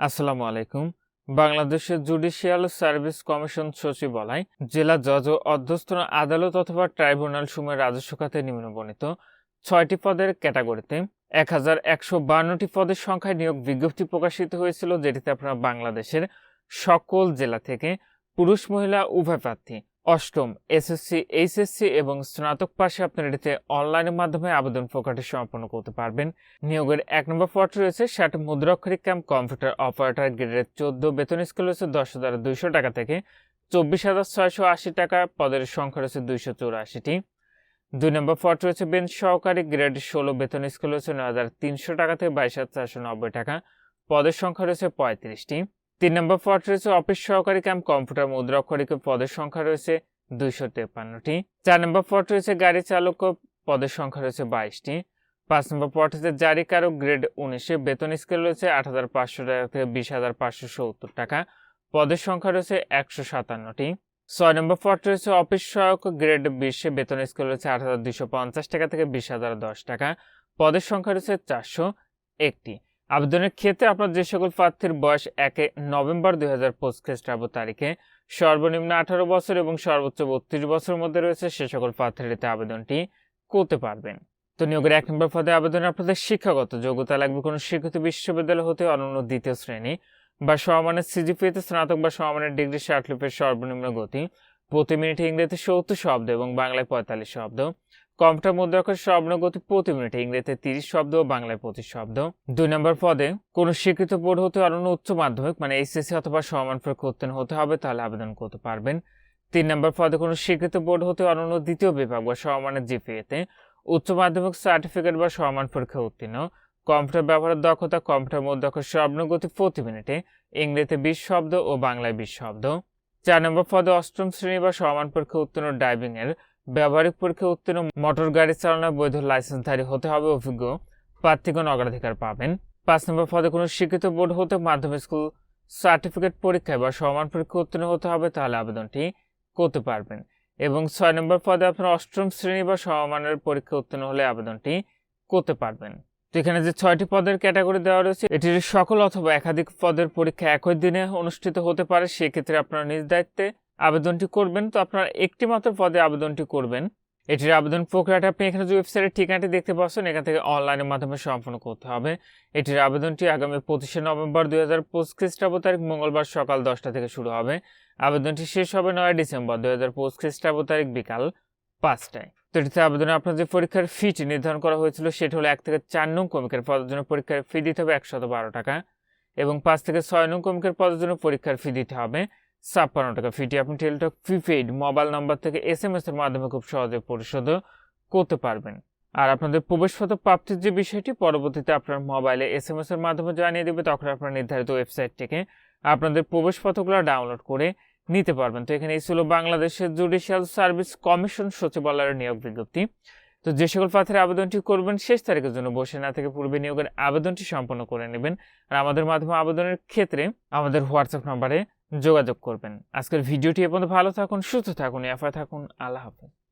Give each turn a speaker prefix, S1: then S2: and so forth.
S1: আসসালামু আলাইকুম। বাংলাদেশের জুডিশিয়াল সার্ভিস কমিশন সচিবালয়, জেলা জজ ও অধ্যস্থন আদালত অথবা ট্রাইব্যুনাল সমূহের রাজস্ব খাতে নিম্নবর্ণিত ছয়টি পদের ক্যাটাগরিতে এক হাজার একশো বান্নটি পদের সংখ্যায় নিয়োগ বিজ্ঞপ্তি প্রকাশিত হয়েছিল, যেটিতে আপনারা বাংলাদেশের সকল জেলা থেকে পুরুষ, মহিলা, উভয় প্রার্থী অষ্টম এসএসসি এইচএসসি এবং স্নাতক পাশে আপনারা এটিতে অনলাইনের মাধ্যমে আবেদন প্রকাশটি সম্পন্ন করতে পারবেন। নিয়োগের এক নম্বর পদ রয়েছে ষাট মুদ্রাক্ষরিক ক্যাম্প কম্পিউটার অপারেটর গ্রেডের চোদ্দ বেতন স্কেল রয়েছে দশ হাজার দুইশো টাকা থেকে চব্বিশ হাজার ছয়শো আশি টাকা, পদের সংখ্যা রয়েছে দুইশো চৌরাশিটি। দুই নম্বর পদ রয়েছে বেঞ্চ সহকারী গ্রেড ষোলো বেতন স্কেল রয়েছে নয় হাজার তিনশো টাকা থেকে বাইশ হাজার চারশো নব্বই টাকা, পদের সংখ্যা রয়েছে পঁয়ত্রিশটি। তিন নম্বর পদ রয়েছে অফিস সহকারী ক্যাম্প কম্পিউটার মুদ্রাক্ষরিক পদের সংখ্যা রয়েছে দুইশো তেপান্নটি চার নম্বর পদ রয়েছে গাড়ি চালক পদের সংখ্যা রয়েছে বাইশটি। পাঁচ নম্বর পদ হচ্ছে জারিকারক গ্রেড উনিশে, বেতন স্কেল রয়েছে আট হাজার পাঁচশো টাকা থেকে বিশ হাজার পাঁচশো সত্তর টাকা। পদের সংখ্যা রয়েছে একশো সাতান্নটি। ছয় নম্বর পদ রয়েছে অফিস সহায়ক গ্রেড বিশে, বেতন স্কেল রয়েছে আট হাজার দুইশো পঞ্চাশ টাকা থেকে বিশ হাজার দশ টাকা। পদের সংখ্যা রয়েছে চারশো একটি। আবেদনের ক্ষেত্রে আপনার যে সকল প্রার্থীর বয়স একে নভেম্বর দুই হাজার পঁচিশ খ্রিস্টাব্দ তারিখে, সর্বনিম্ন আঠারো বছর এবং সর্বোচ্চ বত্রিশ বছরের মধ্যে রয়েছে সে সকল প্রার্থীরা আবেদনটি করতে পারবেন। তো নিয়োগের এক নম্বর পদে আবেদনে আপনাদের শিক্ষাগত যোগ্যতা লাগবে কোনো স্বীকৃত বিশ্ববিদ্যালয় হতে অনন্য দ্বিতীয় শ্রেণি বা সমমানের সিজিপিএতে স্নাতক বা সমমানের ডিগ্রি শার্টলিপের সর্বনিম্ন গতি, প্রতি মিনিটে ইংরেজিতে সত্তর শব্দ এবং বাংলায় পঁয়তাল্লিশ শব্দ কম্পিউটার মুদ্রাক্ষর স্বর্ণগতি প্রতি মিনিটে ইংরেজিতে তিরিশ শব্দ ও বাংলায় পঁচিশ শব্দ। দুই নম্বর পদে, কোনো স্বীকৃত বোর্ড হতে অনন্য উচ্চ মাধ্যমিক মানে এইচএসসি অথবা সমান পরীক্ষা উত্তীর্ণ হতে হবে, তাহলে আবেদন করতে পারবেন। তিন নম্বর পদে, কোনো স্বীকৃত বোর্ড হতে অনন্য দ্বিতীয় বিভাগ বা সমানের জিপিএতে উচ্চ মাধ্যমিক সার্টিফিকেট বা সমান পরীক্ষা উত্তীর্ণ। কম্পিউটার ব্যবহারের দক্ষতা কম্পিউটার মুদ্রাক্ষর স্বর্ণগতি প্রতি মিনিটে ইংরেজিতে বিশ শব্দ ও বাংলায় বিশ শব্দ। চার নম্বর পদে অষ্টম শ্রেণি বা সমান পরীক্ষা উত্তীর্ণ ড্রাইভিং এর ব্যবহারিক পরীক্ষা উত্তীর্ণ মোটর গাড়ি চালানোর বৈধ লাইসেন্সধারী হতে হবে অভিজ্ঞ প্রার্থীগণ অগ্রাধিকার পাবেন। পাঁচ নম্বর পদে কোনো শিক্ষিত বোর্ড হতে মাধ্যমিক স্কুল সার্টিফিকেট পরীক্ষায় বা সমান পরীক্ষা উত্তীর্ণ হতে হবে তাহলে আবেদনটি করতে পারবেন। এবং ছয় নম্বর পদে আপনার অষ্টম শ্রেণি বা সমমানের পরীক্ষা উত্তীর্ণ হলে আবেদনটি করতে পারবেন। তো এখানে যে ছয়টি পদের ক্যাটাগরি দেওয়া রয়েছে এটির সকল অথবা একাধিক পদের পরীক্ষা একই দিনে অনুষ্ঠিত হতে পারে, সেক্ষেত্রে আপনার নিজ দায়িত্বে আবেদনটি করবেন, তো আপনারা একটি মাত্র পদে আবেদনটি করবেন। এটির আবেদন প্রক্রিয়াটা আপনি এখানে যে ওয়েবসাইটের ঠিকানাটি দেখতে পাচ্ছেন, এখান থেকে অনলাইনের মাধ্যমে সম্পন্ন করতে হবে। এটির আবেদনটি আগামী পঁচিশে নভেম্বর দুই হাজার পঁচিশ খ্রিস্টাব্দ তারিখ, মঙ্গলবার সকাল দশটা থেকে শুরু হবে। আবেদনটি শেষ হবে নয় ডিসেম্বর দুই হাজার পঁচিশ খ্রিস্টাব্দ তারিখ, বিকাল পাঁচটায়। তো এটিতে আবেদনে আপনার যে পরীক্ষার ফিটি নির্ধারণ করা হয়েছিল, সেটি হলো এক থেকে চার নং কমিকের পদের জন্য পরীক্ষার ফি দিতে হবে একশত বারো টাকা এবং পাঁচ থেকে ছয় নং কমিকের পদের জন্য পরীক্ষার ফি দিতে হবে। ছাপ্পান্ন টাকা ফিটি আপনি টেলিটক প্রিপেইড মোবাইল নাম্বার থেকে এস এম এস এর মাধ্যমে খুব সহজে পরিশোধ করতে পারবেন। আর আপনাদের প্রবেশপত্র প্রাপ্তির যে বিষয়টি, পরবর্তীতে আপনার মোবাইলে এস এম এস এর মাধ্যমে জানিয়ে দেবে, তখন আপনার নির্ধারিত ওয়েবসাইট থেকে আপনাদের প্রবেশপত্রগুলো ডাউনলোড করে নিতে পারবেন। তো এখানে এই ছিল বাংলাদেশের জুডিশিয়াল সার্ভিস কমিশন সচিবালয়ের নিয়োগ বিজ্ঞপ্তি। তো যে সকল প্রার্থীর আবেদনটি করবেন, শেষ তারিখের জন্য বসে না থেকে পূর্বে নিয়োগের আবেদনটি সম্পন্ন করে নেবেন। আর আমাদের মাধ্যমে আবেদনের ক্ষেত্রে আমাদের হোয়াটসঅ্যাপ নাম্বারে যোগাযোগ করবেন। আজকের ভিডিওটি এ পর্যন্ত। ভালো থাকুন সুস্থ থাকুন এফা থাকুন। আল্লাহ হাফেজ।